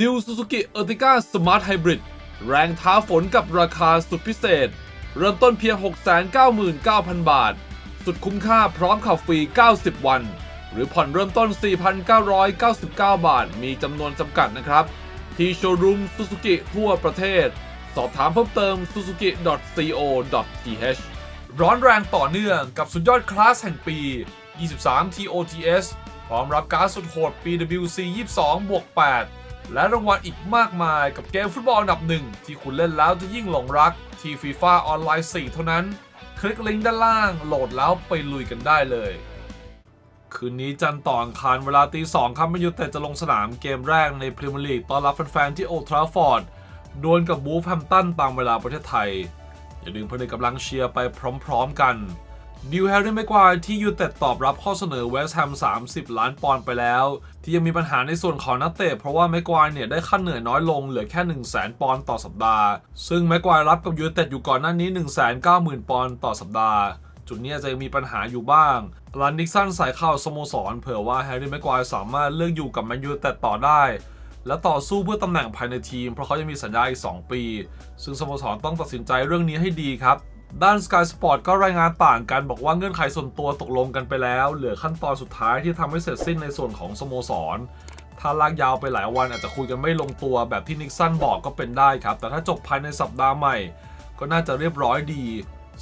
New Suzuki Ertiga Smart Hybrid แรงท้าฝนกับราคาสุดพิเศษ เริ่มต้นเพียง 699,000 บาท สุดคุ้มค่าพร้อมขับฟรี 90 วัน หรือผ่อนเริ่มต้น 4,999 บาท มีจำนวนจำกัดนะครับ ที่โชว์รูม Suzuki ทั่วประเทศ สอบถามเพิ่มเติม suzuki.co.th ร้อนแรงต่อเนื่องกับสุดยอดคลาสแห่งปี 23 TOTS พร้อมรับการดสุดโหด PWC 22บวก8 และรางวัลอีกมากมายกับเกมฟุตบอลอันดับหนึ่ง ที่คุณเล่นแล้วจะยิ่งหลงรัก ที่ FIFA ออนไลน์ 4 เท่านั้น คลิกลิงก์ด้านล่าง โหลดแล้วไปลุยกันได้เลย คืนนี้จันต่ออังคารเวลาตีสองครับแมนยูแต่จะลงสนามเกมแรกในพรีเมียร์ลีกต้อนรับแฟนๆที่โอทราฟฟอร์ดดวลกับบูฟแฮมตันตามเวลาประเทศไทย อย่าลืมพนึกกำลังเชียร์ไปพร้อม ๆ กัน ดิวแฮร์รี่แม็กควายที่ยูเต็ดตอบรับข้อเสนอเวสต์แฮม 30 ล้านปอนด์ไปแล้ว ที่ยังมีปัญหาในส่วนของนักเตะเพราะว่าแม็กควายเนี่ยได้ค่าเหนื่อยน้อยลงเหลือแค่ 1 0 0 0 0แปอนด์ต่อสัปดาห์ ซึ่งแม็กควายรับกับยูเต็ดอยู่ก่อนหน้านี้ 1 9 0 0 0 0 ปอนด์ต่อสัปดาห์ จุดนี้อาจจะยังมีปัญหาอยู่บ้างลันนิกสันสายข่าวสโมสรเผื่อว่าแฮร์รี่แม็กควายสามารถเลือกอยู่กับแมนยูเต็ดต่อได้และต่อสู้เพื่อตำแหน่งภายในทีม เพราะเขายังมีสัญญาอีก 2 ปี ซึ่งสโมสรต้องตัดสินใจเรื่องนี้ให้ดีครับ ด้าน Sky Sport ก็รายงานต่างกันบอกว่าเงื่อนไขส่วนตัวตกลงกันไปแล้ว เหลือขั้นตอนสุดท้ายที่ทำให้เสร็จสิ้นในส่วนของสโมสร ถ้าลากยาวไปหลายวันอาจจะคุยกันไม่ลงตัวแบบที่นิกสันบอกก็เป็นได้ครับ แต่ถ้าจบภายในสัปดาห์ใหม่ ก็น่าจะเรียบร้อยดี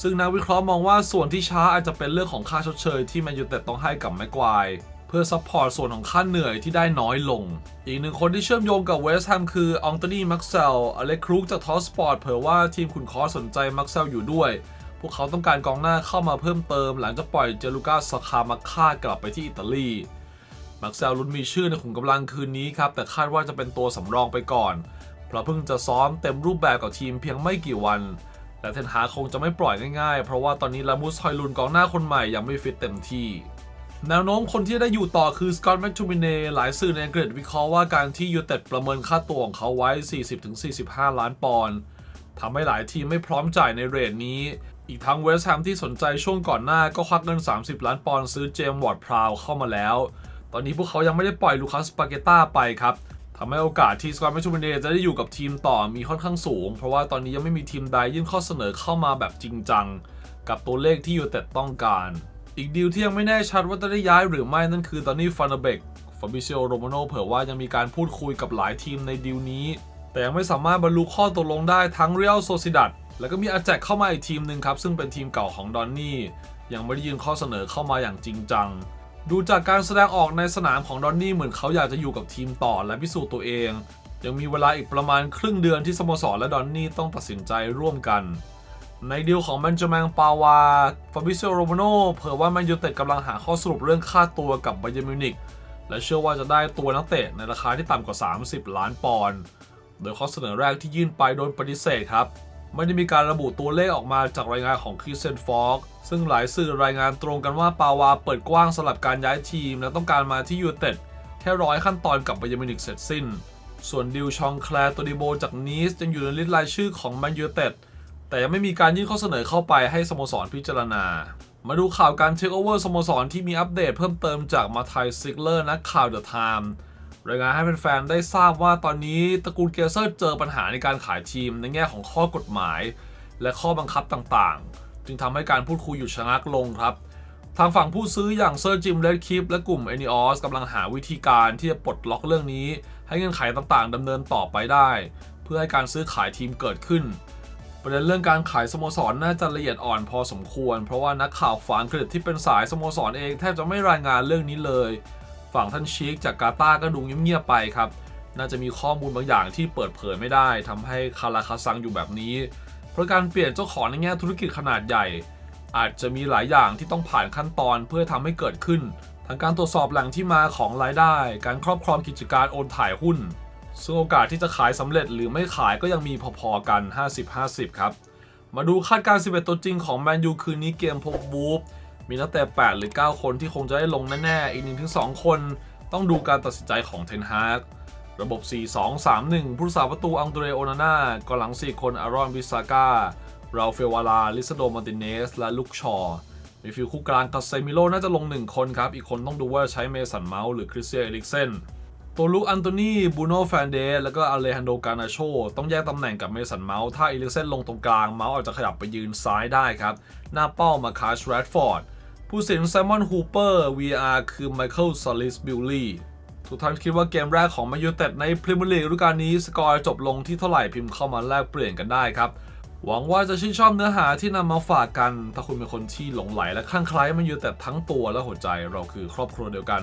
ซึ่งนักวิเคราะห์มองว่าส่วนที่ช้าอาจจะเป็นเรื่องของค่าชดเชยที่แมนยูเต็ดต้องให้กับแม็กควาย เพื่อซัพพอร์ตส่วนของค่าเหนื่อยที่ได้น้อยลง อีกหนึ่งคนที่เชื่อมโยงกับเวสต์แฮมคืออองโตนีมักเซลอเล็กครูกจากทอสปอร์ตเผยว่าทีมขุนคอสนใจมักเซลอยู่ด้วย พวกเขาต้องการกองหน้าเข้ามาเพิ่มเติม หลังจากปล่อยเจลูกาสคามาค่ากลับไปที่อิตาลีมักเซลลุ้นมีชื่อในขุมกำลังคืนนี้ครับแต่คาดว่าจะเป็นตัวสำรองไปก่อนเพราะเพิ่งจะซ้อมเต็มรูปแบบกับทีมเพียงไม่กี่วันและเทนฮาคงจะไม่ปล่อยง่ายๆ เพราะว่าตอนนี้ลามุสฮอยลุนกองหน้าคนใหม่ยังไม่ฟิตเต็มที่ แนวโน้มคนที่ได้อยู่ต่อคือสกอตต์แมคทูมิเน่หลายสื่อในอังกฤษวิเคราะห์ว่าการที่ยูเต็ดประเมินค่าตัวของเขาไว้ 40-45 ล้านปอนด์ทำให้หลายทีมไม่พร้อมจ่ายในเรทนี้ อีกทั้งเวสต์แฮมที่สนใจช่วงก่อนหน้าก็ควักเงิน 30 ล้านปอนด์ซื้อเจมส์วอร์ดพราวเข้ามาแล้ว ตอนนี้พวกเขายังไม่ได้ปล่อยลูคัสปาเกต้าไปครับทำให้โอกาสที่สกอตต์แมคทูมิเน่จะได้อยู่กับทีมต่อมีค่อนข้างสูง เพราะว่าตอนนี้ยังไม่มีทีมใดยื่นข้อเสนอเข้ามาแบบจริงจังกับตัวเลขที่ยูเต็ดต้องการ อีกดีลที่ยังไม่แน่ชัดว่าจะได้ย้ายหรือไม่นั่นคือตอนนี้ฟานาเบกฟาบิเซโอโรมาโนเผยว่ายังมีการพูดคุยกับหลายทีมในดีลนี้ แต่ยังไม่สามารถบรรลุข้อตกลงได้ทั้งเรียลโซซิดัดแล้วก็มีอาแจกเข้ามาอีกทีมหนึ่งครับ ซึ่งเป็นทีมเก่าของดอนนี่ยังไม่ได้ยื่นข้อเสนอเข้ามาอย่างจริงจัง ดูจากการแสดงออกในสนามของดอนนี่เหมือนเขาอยากจะอยู่กับทีมต่อและพิสูจน์ตัวเอง ยังมีเวลาอีกประมาณครึ่งเดือนที่สโมสรและดอนนี่ต้องตัดสินใจร่วมกัน ในดีลของแมนจาแมงปาวา ฟาบิเซโรโมโนเผยว่าแมนยูเต็ดกำลังหาข้อสรุปเรื่องค่าตัวกับไบเยร์มิวนิกและเชื่อว่าจะได้ตัวนักเตะในราคาที่ต่ำกว่า 30 ล้านปอนด์ โดยข้อเสนอแรกที่ยื่นไปโดนปฏิเสธครับ ไม่ได้มีการระบุตัวเลขออกมาจากรายงานของคริสเซนฟอกซึ่งหลายสื่อรายงานตรงกันว่าปาวาเปิดกว้างสำหรับการย้ายทีม และต้องการมาที่ยูเต็ดแค่ร้อยขั้นตอนกับไบเยร์มิวนิกเสร็จสิ้น ส่วนดิวชองแคลร์ตัวดิโบจากนีสยังอยู่ในลิสต์รายชื่อของแมนยูเต็ด แต่ยังไม่มีการยื่นข้อเสนอเข้าไปให้สโมสรพิจารณา มาดูข่าวการเทคโอเวอร์สโมสรที่มีอัปเดตเพิ่มเติมจากมาไทซิกเลอร์นักข่าวเดอะไทม์รายงานให้แฟนๆได้ทราบว่าตอนนี้ตระกูลเกเซอร์เจอปัญหาในการขายทีมในแง่ของข้อกฎหมาย และข้อบังคับต่างๆ จึงทำให้การพูดคุยหยุดชะงักลงครับทางฝั่งผู้ซื้ออย่างเซอร์จิมเลดคิปและกลุ่ม e n e o s กำลังหาวิธีการที่จะปลดล็อกเรื่องนี้ ให้เงื่อนไขต่างๆดำเนินต่อไปได้ เพื่อให้การซื้อขายทีมเกิดขึ้น ประเด็นเรื่องการขายสโมสรน่าจะละเอียดอ่อนพอสมควร เพราะว่านักข่าวฝั่งอังกฤษที่เป็นสายสโมสรเองแทบจะไม่รายงานเรื่องนี้เลย ฝั่งท่านชีคจากกาตาร์ก็ดูเงียบๆไปครับ น่าจะมีข้อมูลบางอย่างที่เปิดเผยไม่ได้ทำให้คาราคาซังอยู่แบบนี้ เพราะการเปลี่ยนเจ้าของในแง่ธุรกิจขนาดใหญ่ อาจจะมีหลายอย่างที่ต้องผ่านขั้นตอนเพื่อทำให้เกิดขึ้นทั้งการตรวจสอบแหล่งที่มาของรายได้ การครอบครองกิจการโอนถ่ายหุ้น ซึ่งโอกาสที่จะขายสำเร็จหรือไม่ขายก็ยังมีพอๆกัน 50-50 ครับ มาดูคาดการณ์11 ตัวจริงของแมนยูคืนนี้เกมพบบูฟมีนักเตะ8หรือ 9 คนที่คงจะได้ลงแน่ๆ อีก 1-2 คนต้องดูการตัดสินใจของเทนฮากระบบ 4-2-3-1 ผู้รักษาประตูอังเดรโอนาน่ากองหลัง 4 คน อารอนบิซาก้า ราเฟวาลา ลิซโดมาติเนส และลุกชอร์มีฟิลคู่กลางคาเซมิโลน่าจะลง 1 คนครับ อีกคนต้องดูว่าใช้เมสันเมาส์หรือคริสเตียนเอริกเซน ตัวลูกอันโตนีบูโนแฟนเดสแล้วก็อเลฮันโดกานาโชต้องแยกตำแหน่งกับเมสันเมาส์ถ้าอีลิกเซนลงตรงกลางเมาส์อาจจะขยับไปยืนซ้ายได้ครับ หน้าเป้ามาคาชแรดฟอร์ดผู้สินไซมอนฮูเปอร์ VR คือไมเคิลซาลิสบิลลี่ทุกท่านคิดว่าเกมแรกของมนยูเต็ดในพรีเมียร์ลีกฤดูกาลนี้สกอร์จบลงที่เท่าไหร่พิมพ์เข้ามาแลกเปลี่ยนกันได้ครับหวังว่าจะชื่นชอบเนื้อหาที่นำมาฝากกัน ถ้าคุณเป็นคนที่หลงไหลและคลั่งไคล้แมันยูแต่ทั้งตัวและหัวใจเราคือครอบครัวเดียวกัน